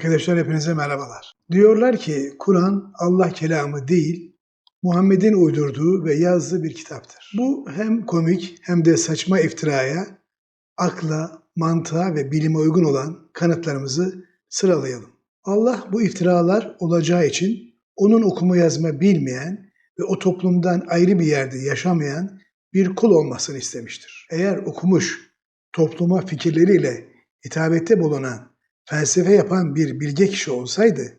Arkadaşlar hepinize merhabalar. Diyorlar ki Kur'an Allah kelamı değil, Muhammed'in uydurduğu ve yazdığı bir kitaptır. Bu hem komik hem de saçma iftiraya, akla, mantığa ve bilime uygun olan kanıtlarımızı sıralayalım. Allah bu iftiralar olacağı için onun okuma yazma bilmeyen ve o toplumdan ayrı bir yerde yaşamayan bir kul olmasını istemiştir. Eğer okumuş, topluma fikirleriyle hitabette bulunan, felsefe yapan bir bilge kişi olsaydı,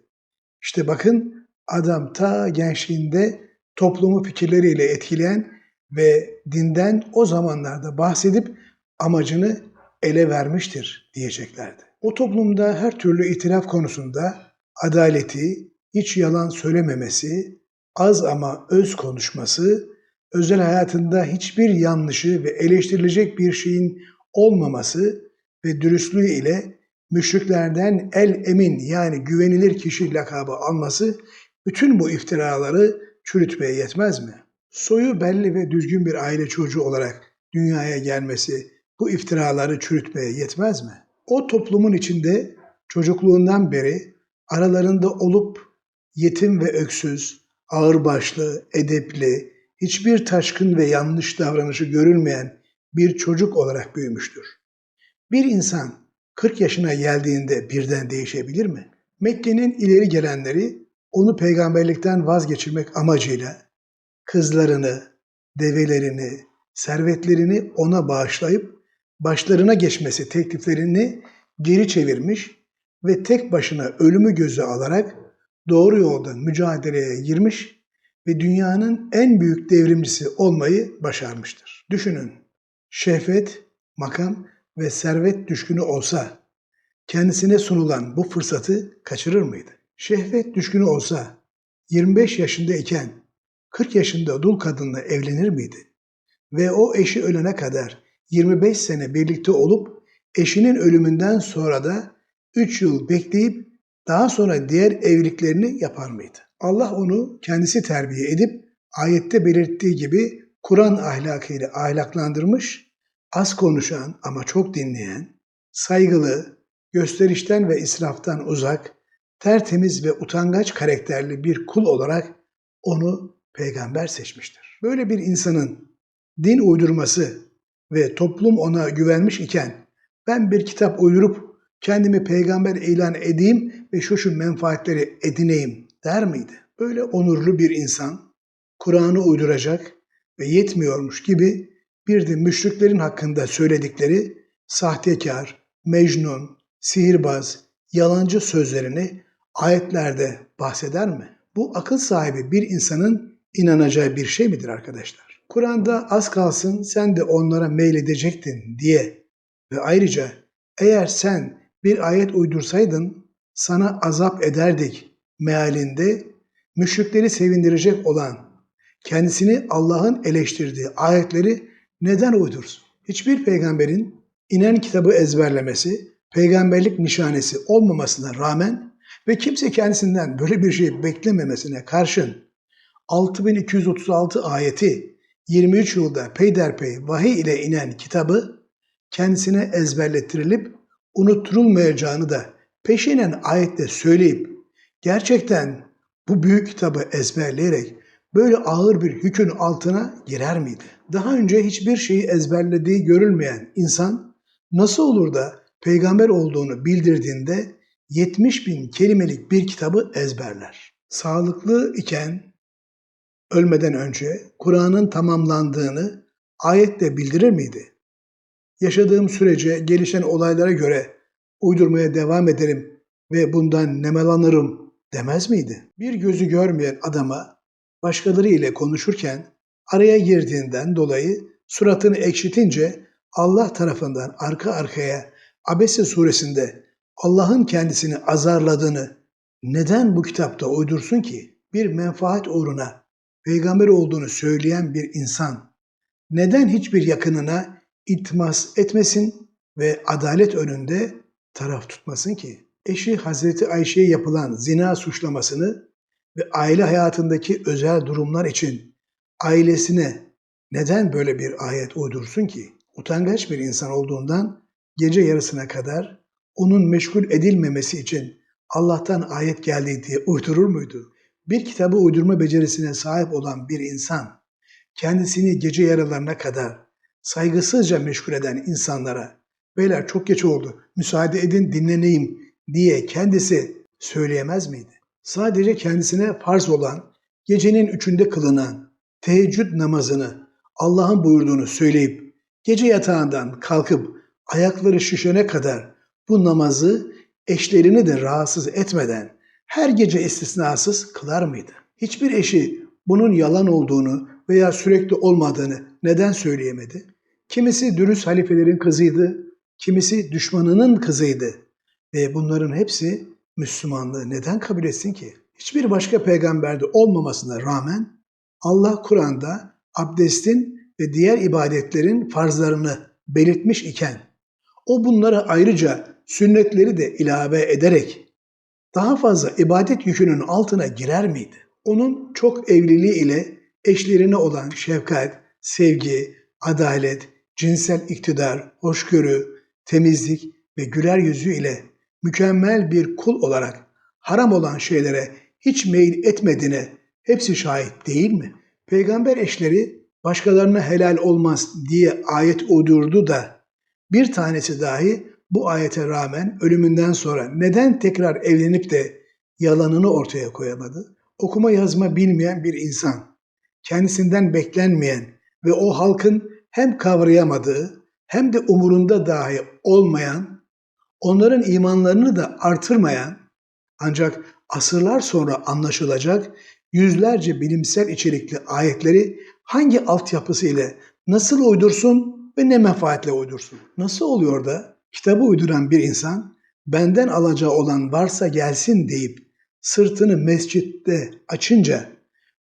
işte bakın adam ta gençliğinde toplumu fikirleriyle etkileyen ve dinden o zamanlarda bahsedip amacını ele vermiştir diyeceklerdi. O toplumda her türlü itiraf konusunda adaleti, hiç yalan söylememesi, az ama öz konuşması, özel hayatında hiçbir yanlışı ve eleştirilecek bir şeyin olmaması ve dürüstlüğü ile müşriklerden el emin yani güvenilir kişi lakabı alması bütün bu iftiraları çürütmeye yetmez mi? Soyu belli ve düzgün bir aile çocuğu olarak dünyaya gelmesi bu iftiraları çürütmeye yetmez mi? O toplumun içinde çocukluğundan beri aralarında olup yetim ve öksüz, ağırbaşlı, edepli, hiçbir taşkın ve yanlış davranışı görülmeyen bir çocuk olarak büyümüştür. Bir insan 40 yaşına geldiğinde birden değişebilir mi? Mekke'nin ileri gelenleri onu peygamberlikten vazgeçirmek amacıyla kızlarını, develerini, servetlerini ona bağışlayıp başlarına geçmesi tekliflerini geri çevirmiş ve tek başına ölümü göze alarak doğru yolda mücadeleye girmiş ve dünyanın en büyük devrimcisi olmayı başarmıştır. Düşünün, şehvet, makam ve servet düşkünü olsa kendisine sunulan bu fırsatı kaçırır mıydı? Şehvet düşkünü olsa 25 yaşındayken 40 yaşında dul kadınla evlenir miydi? Ve o eşi ölene kadar 25 sene birlikte olup eşinin ölümünden sonra da 3 yıl bekleyip daha sonra diğer evliliklerini yapar mıydı? Allah onu kendisi terbiye edip ayette belirttiği gibi Kur'an ahlakıyla ahlaklandırmış, az konuşan ama çok dinleyen, saygılı, gösterişten ve israftan uzak, tertemiz ve utangaç karakterli bir kul olarak onu peygamber seçmiştir. Böyle bir insanın din uydurması ve toplum ona güvenmiş iken ben bir kitap uydurup kendimi peygamber ilan edeyim ve şu şu menfaatleri edineyim der miydi? Böyle onurlu bir insan Kur'an'ı uyduracak ve yetmiyormuş gibi bir de müşriklerin hakkında söyledikleri sahtekar, mecnun, sihirbaz, yalancı sözlerini ayetlerde bahseder mi? Bu akıl sahibi bir insanın inanacağı bir şey midir arkadaşlar? Kur'an'da az kalsın sen de onlara meyledecektin diye ve ayrıca eğer sen bir ayet uydursaydın sana azap ederdik mealinde müşrikleri sevindirecek olan kendisini Allah'ın eleştirdiği ayetleri neden uydursun? Hiçbir peygamberin inen kitabı ezberlemesi, peygamberlik nişanesi olmamasına rağmen ve kimse kendisinden böyle bir şey beklememesine karşın 6236 ayeti 23 yılda peyderpey vahiy ile inen kitabı kendisine ezberlettirilip unutturulmayacağını da peşinen ayette söyleyip gerçekten bu büyük kitabı ezberleyerek böyle ağır bir hükün altına girer miydi? Daha önce hiçbir şeyi ezberlediği görülmeyen insan nasıl olur da peygamber olduğunu bildirdiğinde 70 bin kelimelik bir kitabı ezberler. Sağlıklı iken ölmeden önce Kur'an'ın tamamlandığını ayetle bildirir miydi? Yaşadığım sürece gelişen olaylara göre uydurmaya devam ederim ve bundan nemalanırım demez miydi? Bir gözü görmeyen adama başkaları ile konuşurken araya girdiğinden dolayı suratını ekşitince Allah tarafından arka arkaya Abese suresinde Allah'ın kendisini azarladığını neden bu kitapta uydursun ki? Bir menfaat uğruna peygamber olduğunu söyleyen bir insan neden hiçbir yakınına itmas etmesin ve adalet önünde taraf tutmasın ki? Eşi Hazreti Ayşe'ye yapılan zina suçlamasını ve aile hayatındaki özel durumlar için ailesine neden böyle bir ayet uydursun ki? Utangaç bir insan olduğundan gece yarısına kadar onun meşgul edilmemesi için Allah'tan ayet geldi diye uydurur muydu? Bir kitabı uydurma becerisine sahip olan bir insan, kendisini gece yarılarına kadar saygısızca meşgul eden insanlara, beyler çok geç oldu, müsaade edin dinleneyim diye kendisi söyleyemez miydi? Sadece kendisine farz olan, gecenin üçünde kılınan teheccüd namazını Allah'ın buyurduğunu söyleyip gece yatağından kalkıp ayakları şişene kadar bu namazı eşlerini de rahatsız etmeden her gece istisnasız kılar mıydı? Hiçbir eşi bunun yalan olduğunu veya sürekli olmadığını neden söyleyemedi? Kimisi dürüst halifelerin kızıydı, kimisi düşmanının kızıydı ve bunların hepsi Müslümanlığı neden kabul etsin ki? Hiçbir başka peygamberde olmamasına rağmen Allah Kur'an'da abdestin ve diğer ibadetlerin farzlarını belirtmiş iken o bunlara ayrıca sünnetleri de ilave ederek daha fazla ibadet yükünün altına girer miydi? Onun çok evliliği ile eşlerine olan şefkat, sevgi, adalet, cinsel iktidar, hoşgörü, temizlik ve güler yüzü ile mükemmel bir kul olarak haram olan şeylere hiç meyil etmediğine hepsi şahit değil mi? Peygamber eşleri başkalarına helal olmaz diye ayet uydurdu da bir tanesi dahi bu ayete rağmen ölümünden sonra neden tekrar evlenip de yalanını ortaya koyamadı? Okuma yazma bilmeyen bir insan, kendisinden beklenmeyen ve o halkın hem kavrayamadığı hem de umurunda dahi olmayan, onların imanlarını da artırmayan ancak asırlar sonra anlaşılacak yüzlerce bilimsel içerikli ayetleri hangi altyapısı ile nasıl uydursun ve ne menfaatle uydursun? Nasıl oluyor da kitabı uyduran bir insan benden alacağı olan varsa gelsin deyip sırtını mescitte açınca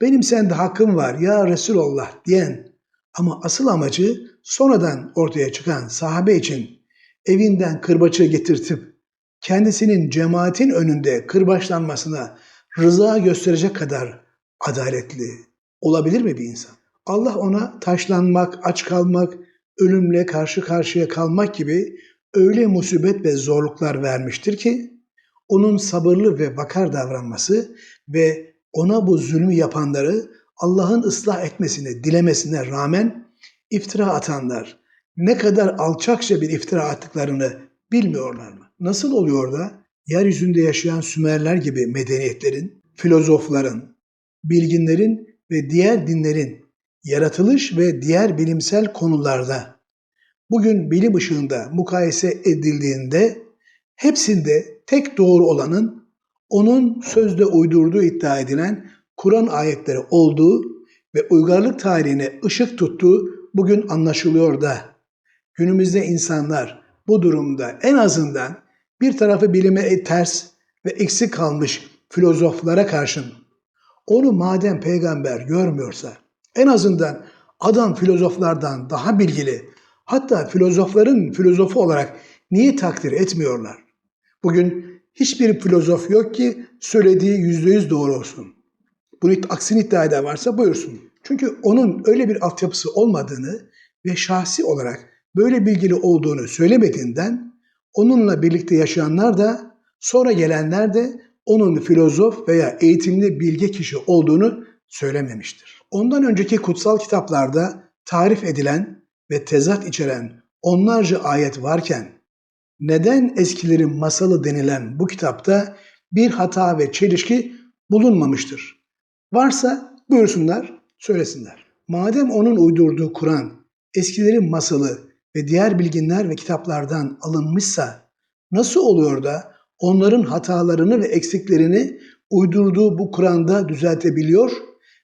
benim sende hakkım var ya Resulallah diyen ama asıl amacı sonradan ortaya çıkan sahabe için evinden kırbaçı getirtip kendisinin cemaatin önünde kırbaçlanmasına rıza gösterecek kadar adaletli olabilir mi bir insan? Allah ona taşlanmak, aç kalmak, ölümle karşı karşıya kalmak gibi öyle musibet ve zorluklar vermiştir ki onun sabırlı ve bakar davranması ve ona bu zulmü yapanları Allah'ın ıslah etmesini dilemesine rağmen iftira atanlar ne kadar alçakça bir iftira attıklarını bilmiyorlar mı? Nasıl oluyor da yeryüzünde yaşayan Sümerler gibi medeniyetlerin, filozofların, bilginlerin ve diğer dinlerin yaratılış ve diğer bilimsel konularda bugün bilim ışığında mukayese edildiğinde hepsinde tek doğru olanın onun sözde uydurduğu iddia edilen Kur'an ayetleri olduğu ve uygarlık tarihine ışık tuttuğu bugün anlaşılıyor da günümüzde insanlar bu durumda en azından bir tarafı bilime ters ve eksik kalmış filozoflara karşın onu madem peygamber görmüyorsa en azından adam filozoflardan daha bilgili hatta filozofların filozofu olarak niye takdir etmiyorlar? Bugün hiçbir filozof yok ki söylediği yüzde yüz doğru olsun. Bunu aksini iddia eden varsa buyursun. Çünkü onun öyle bir altyapısı olmadığını ve şahsi olarak böyle bilgili olduğunu söylemediğinden onunla birlikte yaşayanlar da sonra gelenler de onun filozof veya eğitimli bilge kişi olduğunu söylememiştir. Ondan önceki kutsal kitaplarda tarif edilen ve tezat içeren onlarca ayet varken neden eskilerin masalı denilen bu kitapta bir hata ve çelişki bulunmamıştır? Varsa buyursunlar, söylesinler. Madem onun uydurduğu Kur'an eskilerin masalı ve diğer bilginler ve kitaplardan alınmışsa nasıl oluyor da onların hatalarını ve eksiklerini uydurduğu bu Kur'an'da düzeltebiliyor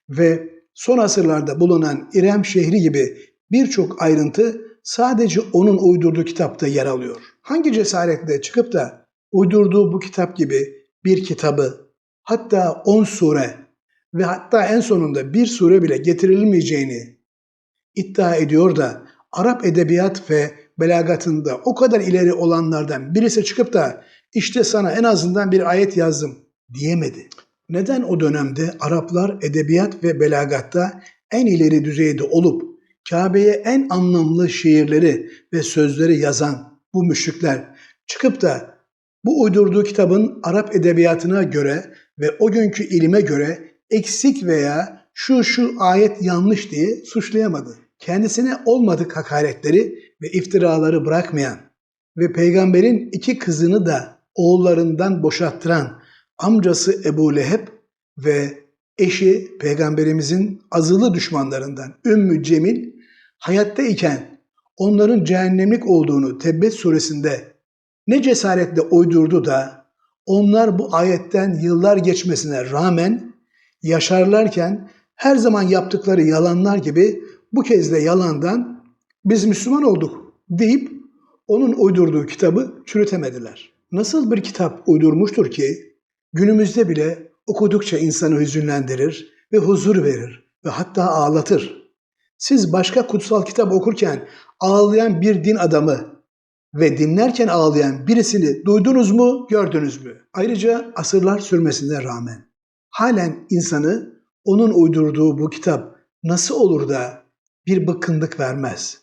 ve son asırlarda bulunan İrem şehri gibi birçok ayrıntı sadece onun uydurduğu kitapta yer alıyor. Hangi cesaretle çıkıp da uydurduğu bu kitap gibi bir kitabı hatta 10 sure ve hatta en sonunda bir sure bile getirilmeyeceğini iddia ediyor da Arap edebiyat ve belagatında o kadar ileri olanlardan birisi çıkıp da işte sana en azından bir ayet yazdım diyemedi. Neden o dönemde Araplar edebiyat ve belagatta en ileri düzeyde olup Kabe'ye en anlamlı şiirleri ve sözleri yazan bu müşrikler çıkıp da Bu uydurduğu kitabın Arap edebiyatına göre ve o günkü ilime göre eksik veya şu şu ayet yanlış diye suçlayamadı. Kendisine olmadık hakaretleri ve iftiraları bırakmayan ve peygamberin iki kızını da oğullarından boşattıran amcası Ebu Leheb ve eşi peygamberimizin azılı düşmanlarından Ümmü Cemil hayatta iken onların cehennemlik olduğunu Tebbet suresinde ne cesaretle uydurdu da onlar bu ayetten yıllar geçmesine rağmen yaşarlarken her zaman yaptıkları yalanlar gibi bu kez de yalandan biz Müslüman olduk deyip onun uydurduğu kitabı çürütemediler. Nasıl bir kitap uydurmuştur ki günümüzde bile okudukça insanı hüzünlendirir ve huzur verir ve hatta ağlatır. Siz başka kutsal kitap okurken ağlayan bir din adamı ve dinlerken ağlayan birisini duydunuz mu, gördünüz mü? Ayrıca asırlar sürmesine rağmen halen insanı onun uydurduğu bu kitap nasıl olur da bir bıkkınlık vermez?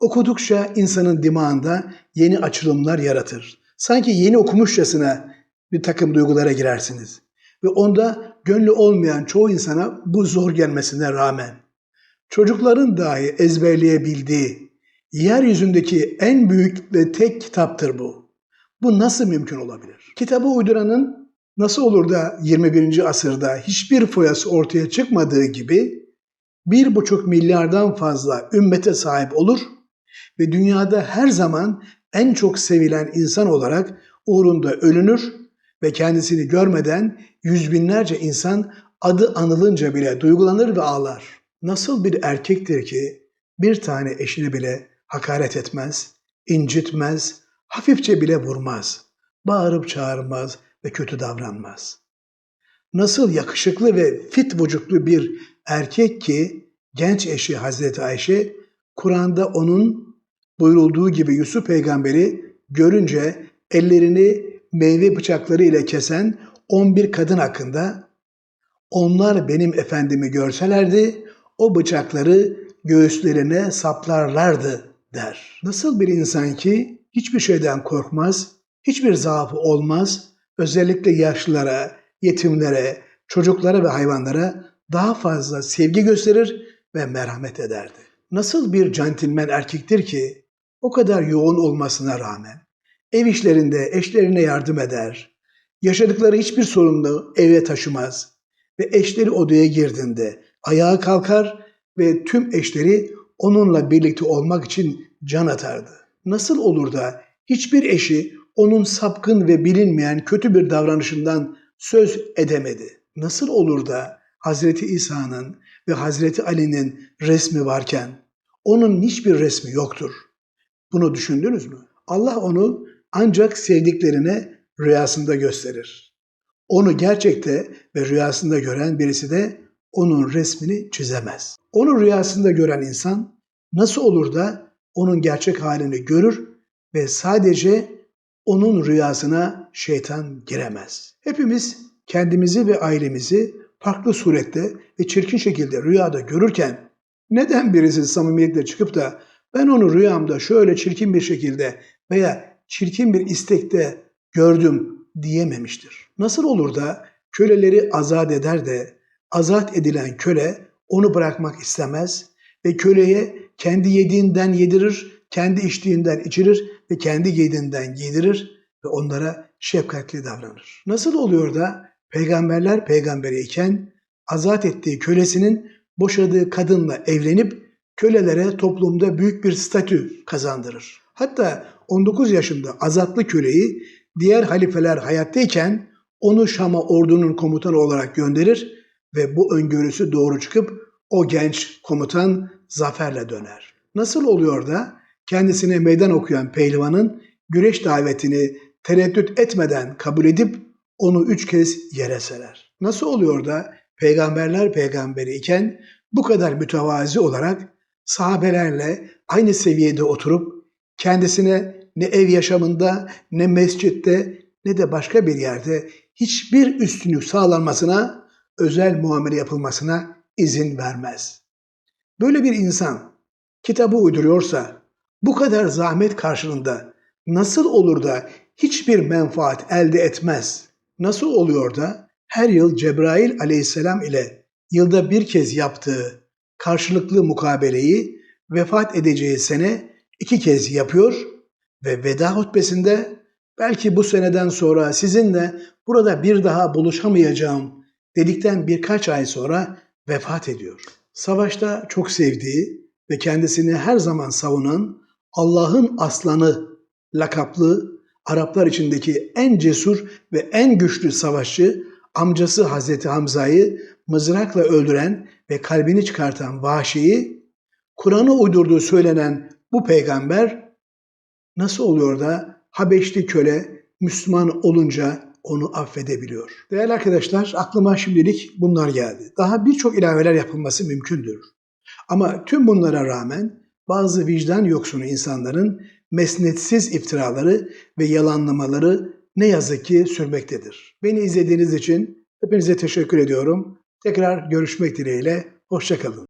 Okudukça insanın dimağında yeni açılımlar yaratır. Sanki yeni okumuşçasına bir takım duygulara girersiniz. Ve onda gönlü olmayan çoğu insana bu zor gelmesine rağmen çocukların dahi ezberleyebildiği yeryüzündeki en büyük ve tek kitaptır bu. Bu nasıl mümkün olabilir? Kitabı uyduranın nasıl olur da 21. asırda hiçbir foyası ortaya çıkmadığı gibi bir buçuk milyardan fazla ümmete sahip olur ve dünyada her zaman en çok sevilen insan olarak uğrunda ölünür ve kendisini görmeden yüz binlerce insan adı anılınca bile duygulanır ve ağlar. Nasıl bir erkektir ki bir tane eşini bile hakaret etmez, incitmez, hafifçe bile vurmaz, bağırıp çağırmaz ve kötü davranmaz. Nasıl yakışıklı ve fit vücutlu bir erkek ki genç eşi Hazreti Ayşe Kur'an'da onun buyurulduğu gibi Yusuf peygamberi görünce ellerini meyve bıçakları ile kesen 11 kadın hakkında onlar benim efendimi görselerdi o bıçakları göğüslerine saplarlardı der. Nasıl bir insan ki hiçbir şeyden korkmaz, hiçbir zaafı olmaz, özellikle yaşlılara, yetimlere, çocuklara ve hayvanlara daha fazla sevgi gösterir ve merhamet ederdi. Nasıl bir centilmen erkektir ki o kadar yoğun olmasına rağmen ev işlerinde eşlerine yardım eder, yaşadıkları hiçbir sorunlu eve taşımaz ve eşleri odaya girdiğinde ayağa kalkar ve tüm eşleri onunla birlikte olmak için can atardı. Nasıl olur da hiçbir eşi onun sapkın ve bilinmeyen kötü bir davranışından söz edemedi? Nasıl olur da Hazreti İsa'nın ve Hazreti Ali'nin resmi varken onun hiçbir resmi yoktur? Bunu düşündünüz mü? Allah onu ancak sevdiklerine rüyasında gösterir. Onu gerçekte ve rüyasında gören birisi de onun resmini çizemez. Onu rüyasında gören insan nasıl olur da onun gerçek halini görür ve sadece onun rüyasına şeytan giremez. Hepimiz kendimizi ve ailemizi farklı surette ve çirkin şekilde rüyada görürken neden birisi samimiyetle çıkıp da ben onu rüyamda şöyle çirkin bir şekilde veya çirkin bir istekte gördüm diyememiştir. Nasıl olur da köleleri azat eder de azat edilen köle onu bırakmak istemez ve köleye kendi yediğinden yedirir, kendi içtiğinden içirir ve kendi giydiğinden giydirir ve onlara şefkatli davranır. Nasıl oluyor da peygamberler peygamberi iken azat ettiği kölesinin boşadığı kadınla evlenip kölelere toplumda büyük bir statü kazandırır. Hatta 19 yaşında azatlı köleyi diğer halifeler hayattayken onu Şam'a ordunun komutanı olarak gönderir ve bu öngörüsü doğru çıkıp o genç komutan zaferle döner. Nasıl oluyor da kendisine meydan okuyan pehlivanın güreş davetini tereddüt etmeden kabul edip onu üç kez yere serer? Nasıl oluyor da peygamberler peygamberi iken bu kadar mütevazi olarak sahabelerle aynı seviyede oturup kendisine ne ev yaşamında ne mescitte ne de başka bir yerde hiçbir üstünlük sağlanmasına, özel muamele yapılmasına izin vermez. Böyle bir insan kitabı uyduruyorsa bu kadar zahmet karşılığında nasıl olur da hiçbir menfaat elde etmez. Nasıl oluyor da her yıl Cebrail aleyhisselam ile yılda bir kez yaptığı karşılıklı mukabeleyi vefat edeceği sene iki kez yapıyor ve veda hutbesinde belki bu seneden sonra sizinle burada bir daha buluşamayacağım dedikten birkaç ay sonra vefat ediyor. Savaşta çok sevdiği ve kendisini her zaman savunan Allah'ın aslanı lakaplı Araplar içindeki en cesur ve en güçlü savaşçı amcası Hazreti Hamza'yı mızrakla öldüren ve kalbini çıkartan Vahşi'yi Kur'an'ı uydurduğu söylenen bu peygamber nasıl oluyor da Habeşli köle Müslüman olunca onu affedebiliyor? Değerli arkadaşlar aklıma şimdilik bunlar geldi. Daha birçok ilaveler yapılması mümkündür. Ama tüm bunlara rağmen bazı vicdan yoksunu insanların mesnetsiz iftiraları ve yalanlamaları ne yazık ki sürmektedir. Beni izlediğiniz için hepinize teşekkür ediyorum. Tekrar görüşmek dileğiyle, hoşçakalın.